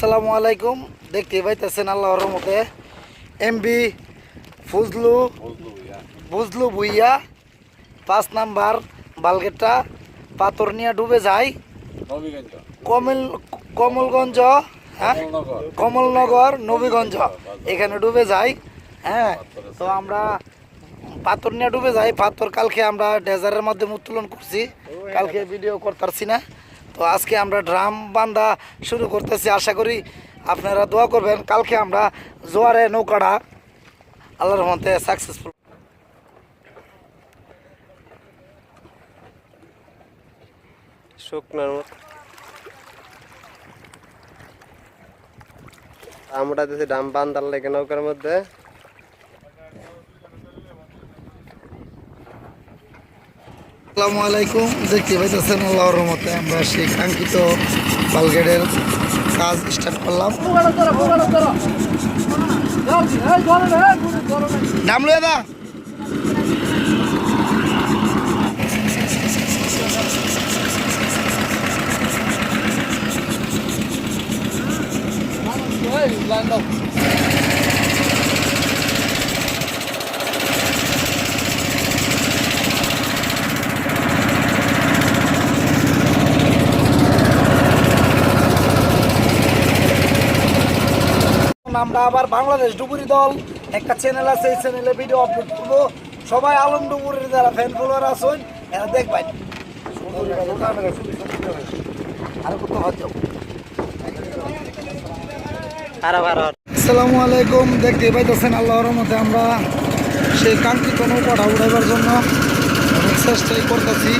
আসসালামু আলাইকুম। দেখতে পাইতেছেন আল্লাহর মতে এমবি ফুজলু বুঝলু বুইয়া পাঁচ নাম্বার বালগেটটা, পাথর নিয়ে ডুবে যায়। কমল, কমলগঞ্জ হ্যাঁ? কমলনগর, নবীগঞ্জ, এখানে ডুবে যায়। হ্যাঁ? তো আমরা পাথর নিয়ে ডুবে যাই পাথর কালকে আমরা ডেজারের মাধ্যমে উত্তোলন করছি। কালকে ভিডিও করতেছি না। তো আজকে আমরা ড্রাম বান্ধা শুরু করতেছি। আশা করি আপনারা দোয়া করবেন। কালকে আমরা জোয়ারে নৌকাটা আল্লাহর রহমতে সাকসেসফুল শুকনার মতো। আমরা দিছি ডাম বান্দার লেগে নৌকার মধ্যে। আসসালামু আলাইকুম। দেখতে পাইতেছেন আল্লাহর রহমতে আমরা সেই কাঙ্ক্ষিত বালগেটের কাজ স্টার্ট করলাম। নাম লয়ে দা। আমরা আবার বাংলাদেশ ডুবুরি দল একটা চ্যানেল আছে এই চ্যানেলে ভিডিও আপলোড করব। সবাই আলম ডুবুরির যারা ফ্যান ফলোয়ার আছেন এরা দেখবেন। আর হচ্ছে আসসালামু আলাইকুম দেখতে পাইতেছেন আল্লাহর মধ্যে আমরা সেই কাঙ্ক্ষিত নৌকাটা উড়াইবার জন্য চেষ্টাই করতেছি।